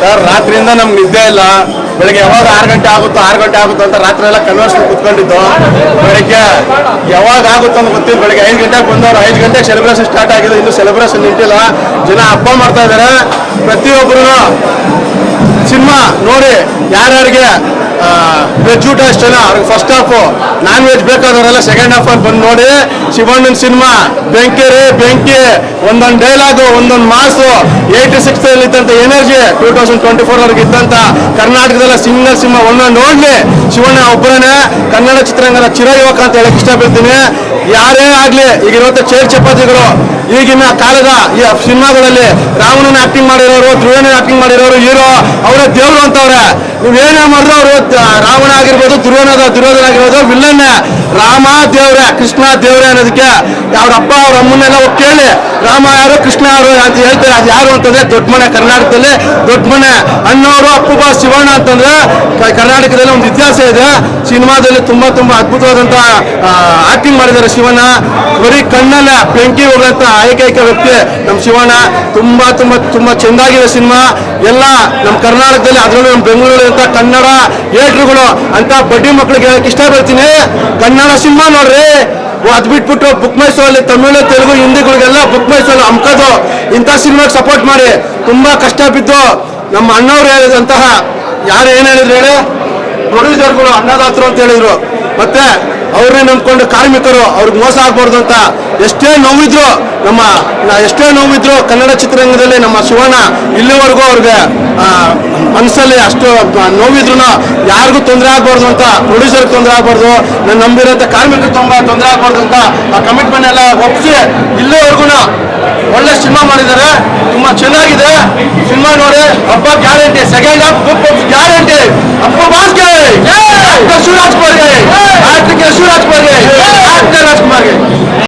Sir, ರಾತ್ರಿಯಿಂದ ನಮ್ಗೆ ನಿದ್ದೆ ಇಲ್ಲ. ಬೆಳಗ್ಗೆ ಯಾವಾಗ ಆರು ಗಂಟೆ ಆಗುತ್ತೋ ಆರು ಗಂಟೆ ಆಗುತ್ತೋ ಅಂತ ರಾತ್ರಿ ಎಲ್ಲ ಕನ್ವರ್ಸ್ ಕುತ್ಕೊಂಡಿದ್ದು. ಬೆಳಗ್ಗೆ ಯಾವಾಗ ಆಗುತ್ತೋ ಅಂತ ಗೊತ್ತಿಲ್ಲ. ಬೆಳಗ್ಗೆ ಐದು ಗಂಟೆಗೆ ಬಂದವರು ಐದು ಗಂಟೆ ಸೆಲೆಬ್ರೇಷನ್ ಸ್ಟಾರ್ಟ್ ಆಗಿದೆ ಇನ್ನು ಸೆಲೆಬ್ರೇಷನ್ ನಿಂತಿಲ್ಲ. ಜನ ಹಬ್ಬ ಮಾಡ್ತಾ ಇದ್ದಾರೆ ಪ್ರತಿಯೊಬ್ಬರು ಸಿನಿಮಾ ನೋಡಿ ಯಾರ್ಯಾರಿಗೆ ವೆಜ್ ಊಟ ಇಷ್ಟನ ಅವ್ರಿಗೆ ಫಸ್ಟ್ ಹಾಫ್ ನಾನ್ ವೆಜ್ ಬೇಕಾದವರೆಲ್ಲ ಸೆಕೆಂಡ್ ಹಾಫ್ ಅಲ್ಲಿ ಬಂದು ನೋಡಿ, ಶಿವಣ್ಣನ ಸಿನಿಮಾ ಬೆಂಕಿ ರೇ, ಬೆಂಕಿ. ಒಂದೊಂದು ಡೈಲಾಗ್ ಒಂದೊಂದು ಮಾಸು. ಏಯ್ಟಿ ಸಿಕ್ಸ್ ಅಲ್ಲಿ ಇದ್ದಂತ energy two thousand twenty four ಅವ್ರಿಗೆ ಇದ್ದಂತ ಕರ್ನಾಟಕದಲ್ಲ ಸಿಂಗಲ್ ಸಿನಿಮಾ ಒಂದೊಂದು ನೋಡ್ಲಿ. ಶಿವಣ್ಣ ಒಬ್ಬರೇ ಕನ್ನಡ ಚಿತ್ರರಂಗದ ಚಿರಯುವಕ ಅಂತ ಹೇಳಕ್ ಇಷ್ಟಪಡ್ತೀನಿ. ಯಾರೇ ಆಗ್ಲಿ ಈಗಿರುವಂತ ಚೇರ್ ಚಪಾತಿಗಳು ಈಗಿನ ಕಾಲದ ಈ ಸಿನಿಮಾಗಳಲ್ಲಿ ರಾವಣನ ಆಕ್ಟಿಂಗ್ ಮಾಡಿರೋರು, ಧ್ರುವನ ಆಕ್ಟಿಂಗ್ ಮಾಡಿರೋರು, ಹೀರೋ, ಅವರೇ ದೇವರು ಅಂತವ್ರೆ. ನೀವೇನೇ ಮಾಡಿದ್ರು ಅವರು ರಾವಣ ಆಗಿರ್ಬೋದು, ಧ್ರುವನದ ದುರ್ಯೋಧನ ಆಗಿರ್ಬೋದು ವಿಲ್ಲನ್ನ ರಾಮ ದೇವ್ರೆ, ಕೃಷ್ಣ ದೇವ್ರೆ ಅನ್ನೋದಕ್ಕೆ ಅವ್ರ ಅಪ್ಪ ಅವ್ರ ಅಮ್ಮನ್ನೆಲ್ಲ ಕೇಳಿ, ರಾಮ ಯಾರು, ಕೃಷ್ಣ ಯಾರು ಅಂತ ಅದು ಯಾರು ಅಂತಂದ್ರೆ ದೊಡ್ಡ ಮನೆ ಕರ್ನಾಟಕದಲ್ಲಿ ದೊಡ್ಡ ಮನೆ ಅಣ್ಣವರು ಅಪ್ಪುಬ, ಶಿವಣ್ಣ ಅಂತಂದ್ರೆ ಕರ್ನಾಟಕದಲ್ಲಿ ಒಂದು ಇತಿಹಾಸ ಇದೆ. ಸಿನಿಮಾದಲ್ಲಿ ತುಂಬಾ ತುಂಬಾ ಅದ್ಭುತವಾದಂತಹ ಆಕ್ಟಿಂಗ್ ಮಾಡಿದ್ದಾರೆ ಶಿವಣ್ಣ. ಬರೀ ಕಣ್ಣಲ್ಲ ಬೆಂಕಿ ಹೋಗಂತ ಏಕೈಕ ವ್ಯಕ್ತಿ ನಮ್ಮ ಶಿವಣ್ಣ. ತುಂಬಾ ತುಂಬಾ ತುಂಬಾ ಚೆಂದಾಗಿದೆ ಸಿನಿಮಾ. ಎಲ್ಲ ನಮ್ಮ ಕರ್ನಾಟಕದಲ್ಲಿ ಅದರಲ್ಲೂ ನಮ್ಮ ಬೆಂಗಳೂರು ಅಂತ ಕನ್ನಡ ಥಿಯೇಟ್ರುಗಳು ಅಂತ ಬಡ್ಡಿ ಮಕ್ಕಳಿಗೆ ಹೇಳಕ್ ಇಷ್ಟಪಡ್ತೀನಿ. ಕನ್ನಡ ಸಿನಿಮಾ ನೋಡ್ರಿ. ಅದ್ ಬಿಟ್ಬಿಟ್ಟು ಬುಕ್ ಮೈ ಸೋಲ್ ತಮಿಳು, ತೆಲುಗು, ಹಿಂದಿಗಳಿಗೆಲ್ಲ ಬುಕ್ ಮೈ ಸೋಲ್ ಅಮ್ಕೋದು ಇಂಥ ಸಿನಿಮಾಗೆ ಸಪೋರ್ಟ್ ಮಾಡಿ. ತುಂಬ ಕಷ್ಟ ಬಿದ್ದು ನಮ್ಮ ಅಣ್ಣವ್ರು ಹೇಳಿದಂತಹ ಯಾರು ಏನು ಹೇಳಿದ್ರು ಹೇಳಿ? ಪ್ರೊಡ್ಯೂಸರ್ಗಳು ಅನ್ನದಾತರು ಅಂತ ಹೇಳಿದ್ರು. ಮತ್ತೆ ಅವ್ರನ್ನೇ ನಂಬ್ಕೊಂಡು ಕಾರ್ಮಿಕರು ಅವ್ರಿಗೆ ಮೋಸ ಆಗ್ಬಾರ್ದು ಅಂತ ಎಷ್ಟೇ ನೋವಿದ್ರು ನಮ್ಮ ಎಷ್ಟೇ ನೋವಿದ್ರು ಕನ್ನಡ ಚಿತ್ರರಂಗದಲ್ಲಿ ನಮ್ಮ ಸುವರ್ಣ ಇಲ್ಲಿವರೆಗೂ ಅವ್ರಿಗೆ ಮನಸ್ಸಲ್ಲಿ ಅಷ್ಟು ನೋವಿದ್ರು ಯಾರಿಗೂ ತೊಂದರೆ ಆಗ್ಬಾರ್ದು ಅಂತ ಪ್ರೊಡ್ಯೂಸರ್ ತೊಂದರೆ ಆಗ್ಬಾರ್ದು ನಾನು ನಂಬಿರೋಂಥ ಕಾರ್ಮಿಕರು ತುಂಬ ತೊಂದರೆ ಆಗ್ಬಾರ್ದು ಅಂತ ಆ ಕಮಿಟ್ಮೆಂಟ್ ಎಲ್ಲ ಒಪ್ಪಿಸಿ ಇಲ್ಲಿವರೆಗೂ ಒಳ್ಳೆ ಸಿನಿಮಾ ಮಾಡಿದ್ದಾರೆ ತುಂಬಾ ಚೆನ್ನಾಗಿದೆ. ಸಿನಿಮಾ ನೋಡಿ ಹಬ್ಬ ಗ್ಯಾರಂಟಿ ಸೆಕೆಂಡ್ ಹಾಫ್ ಗ್ಯಾರಂಟಿ ಹಬ್ಬ ಬಾಸ್ಗೆ ಶಿವರಾಜ್ ಕುಮಾರ್ಗೆ. நிச்சயமாக